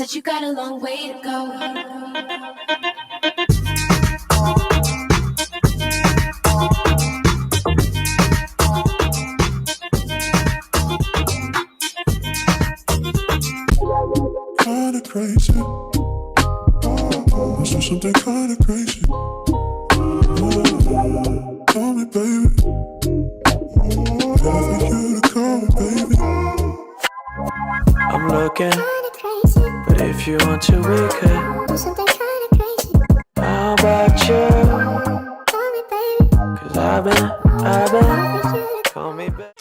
Said you got a long way to go. kinda crazy. I saw something kinda crazy. Tell me, baby. Better for you to call me, baby. I'm looking, but if you want to, we could. do something kinda How about you? Call me baby. Cause I've been, I've been, call me back.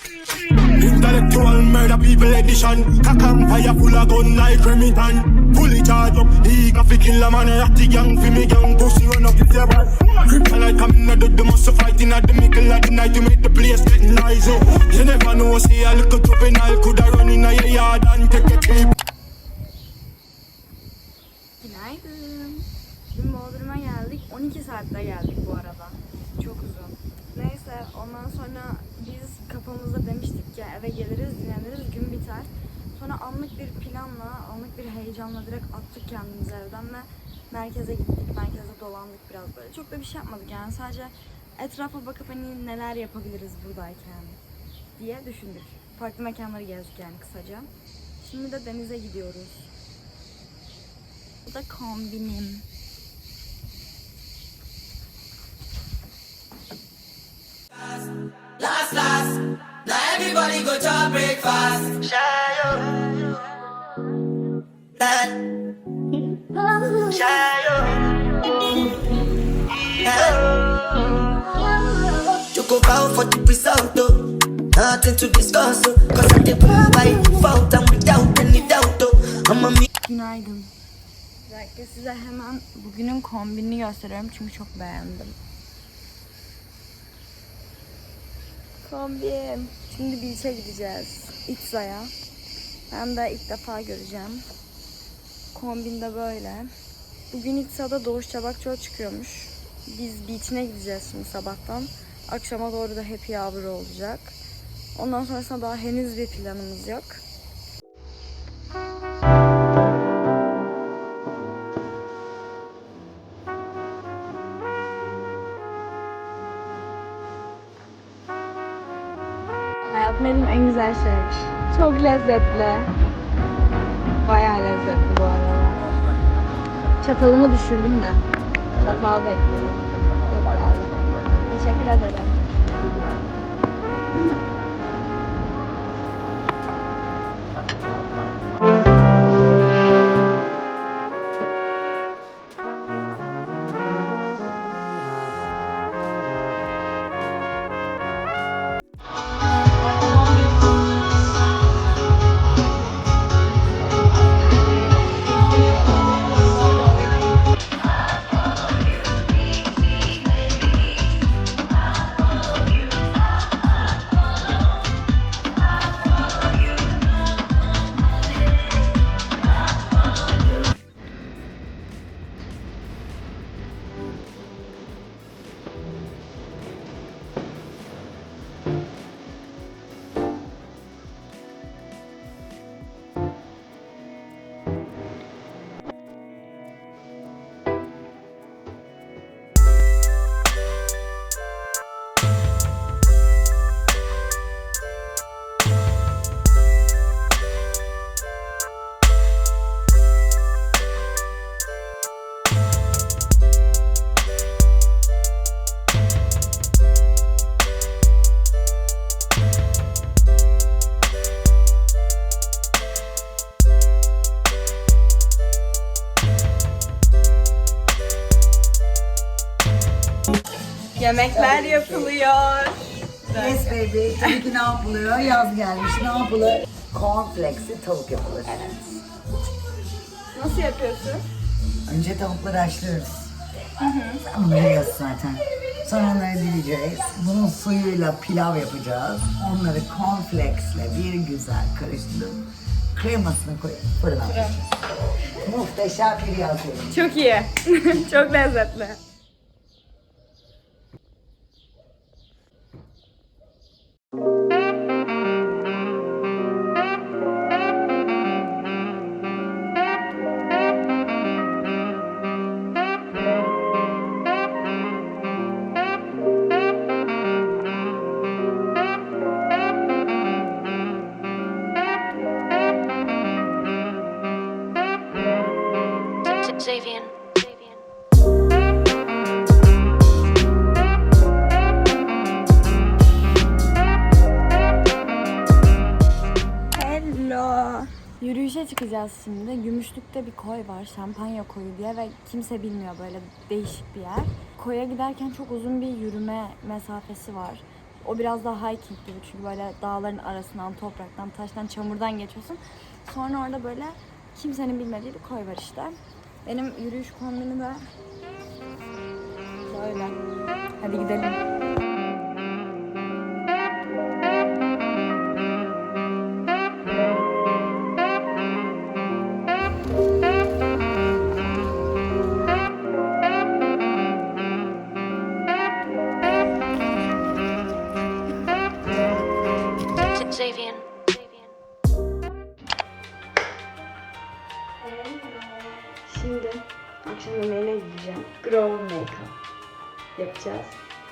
Intellectual murder people edition Cock and fire full of gun like Remington Fully charged up, eager fi kill a man Ratty gang fi me gang, pussy run up if you want Kryptonite coming out of the muscle fighting at the middle of the night To make the place get noisy You never know, see a little juvenile Coulda run in a yard and take a trip 12 saatte geldik bu arada. Çok uzun. Neyse ondan sonra biz kafamızda demiştik ki eve geliriz, dinleniriz, gün biter. Sonra anlık bir planla, anlık bir heyecanla direkt attık kendimizi evden ve merkeze gittik. Merkeze dolandık biraz böyle. Çok da bir şey yapmadık yani. Sadece etrafa bakıp hani neler yapabiliriz buradayken diye düşündük. Farklı mekanları gezdik yani kısaca. Şimdi de denize gidiyoruz. Bu da kombinim. Last, last. Now everybody go to breakfast. Shayo. Shayo. Go bow for the though. Nothing to discuss, oh. Cause I did by default and without any doubt. I'm a me. Günaydın. Özellikle size hemen bugünün kombinini gösteriyorum çünkü çok beğendim. Kombin. Şimdi beach'e gideceğiz. İtza'ya. Ben de ilk defa göreceğim. Kombin de böyle. Bugün İtza'da Doğuş Çabakçı'ya çıkıyormuş. Biz beach'ine gideceğiz şimdi sabahtan. Akşama doğru da happy hour olacak. Ondan sonrasında daha henüz bir planımız yok. Yediğim en güzel şey. Çok lezzetli. Bayağı lezzetli bu arada. Çatalımı düşürdüm de. Çatal bekliyorum. Teşekkür ederim. Yemekler yapılıyor. Yes baby. Tabii ki ne yapılıyor? Yaz gelmiş. Ne yapılır? Cornflakes'i tavuk yapılır. Nasıl yapıyorsun? Önce tavukları haşlıyoruz. Biliyorsun zaten. Sonra onları dileyeceğiz. Bunun suyuyla pilav yapacağız. Onları cornflakes'le bir güzel karıştırıp kremasını koyup fırına atacağız. Muhteşem bir yaz yemeği. Çok iyi. Çok lezzetli. Çıkacağız şimdi. Gümüşlük'te bir koy var, Şampanya koyu diye ve kimse bilmiyor böyle değişik bir yer. Koya giderken çok uzun bir yürüme mesafesi var. O biraz daha hiking gibi çünkü böyle dağların arasından, topraktan, taştan, çamurdan geçiyorsun. Sonra orada böyle kimsenin bilmediği bir koy var işte. Benim yürüyüş kombini de böyle. Hadi gidelim. Yapacağız.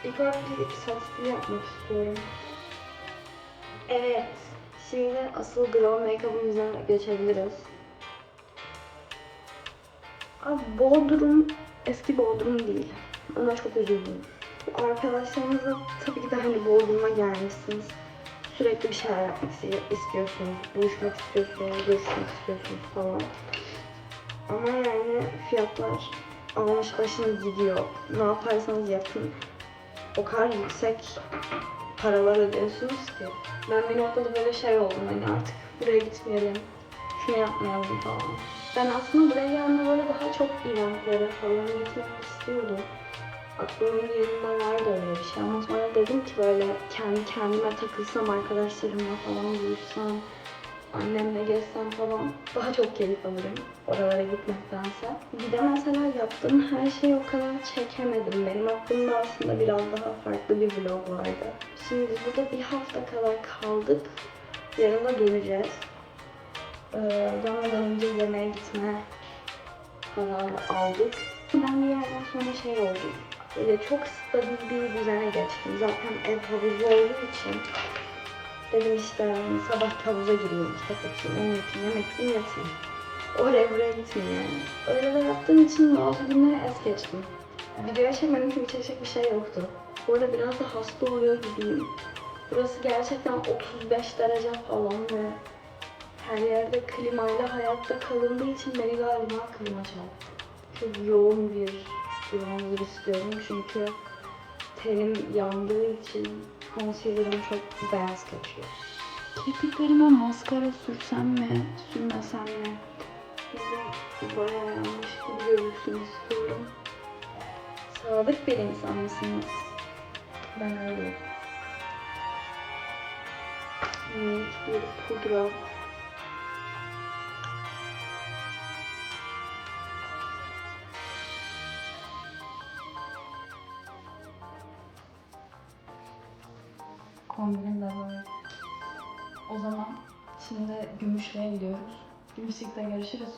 İlk olarak bir saç stili yapmak istiyorum. Evet. Şimdi asıl glow makeup'ımıza geçebiliriz. Abi Bodrum eski Bodrum değil. Ona çok üzüldüm. Arkadaşlarınızla tabii ki de hani Bodrum'a gelmişsiniz. Sürekli bir şeyler yapmak isti- istiyorsunuz. Buluşmak istiyorsunuz, görüşmek istiyorsunuz falan. Ama yani fiyatlar almış başını gidiyor. Ne yaparsanız yapın. O kadar yüksek paralar ödüyorsunuz ki. Ben bir noktada böyle şey oldum hani artık buraya gitmeyelim, şunu yapmayalım falan. Ben aslında buraya gelme böyle daha çok eventlere falan gitmek istiyordum. Aklımın yerinde vardı öyle bir şey ama sonra dedim ki böyle kendi kendime takılsam arkadaşlarımla falan buluşsam annemle gezsem falan daha çok keyif alırım oralara gitmektense. Bir de mesela yaptığım her şeyi o kadar çekemedim. Benim aklımda aslında biraz daha farklı bir vlog vardı. Şimdi burada bir hafta kadar kaldık. Yarın da döneceğiz. Ee, önce yemeğe gitme kararı aldık. Ben bir yerden sonra şey oldu. Böyle çok stabil bir düzene geçtim. Zaten ev havuzlu olduğu için Dedim işte sabah havuza gireyim, kitap okuyayım, onu yapayım, yemek yiyeyim, yatayım. Oraya buraya gitmeyeyim yani. Öyle de yaptığım için bazı günleri es geçtim. Videoya çekmedim çünkü çekecek bir şey yoktu. Bu arada biraz da hasta oluyor gibiyim. Burası gerçekten 35 derece falan ve her yerde klimayla hayatta kalındığı için beni galiba klima çarptı. Çok yoğun bir bronzer istiyorum çünkü terim yandığı için concealer'ım çok beyaz kaçıyor. Kirpiklerime maskara sürsem mi, sürmesem mi? Bugün bayağı yanlış gibi görünsün istiyorum. Sadık bir insan mısınız? Ben öyleyim. Minik bir pudra. Şimdi Gümüşlü'ye gidiyoruz. Gümüşlük'te görüşürüz.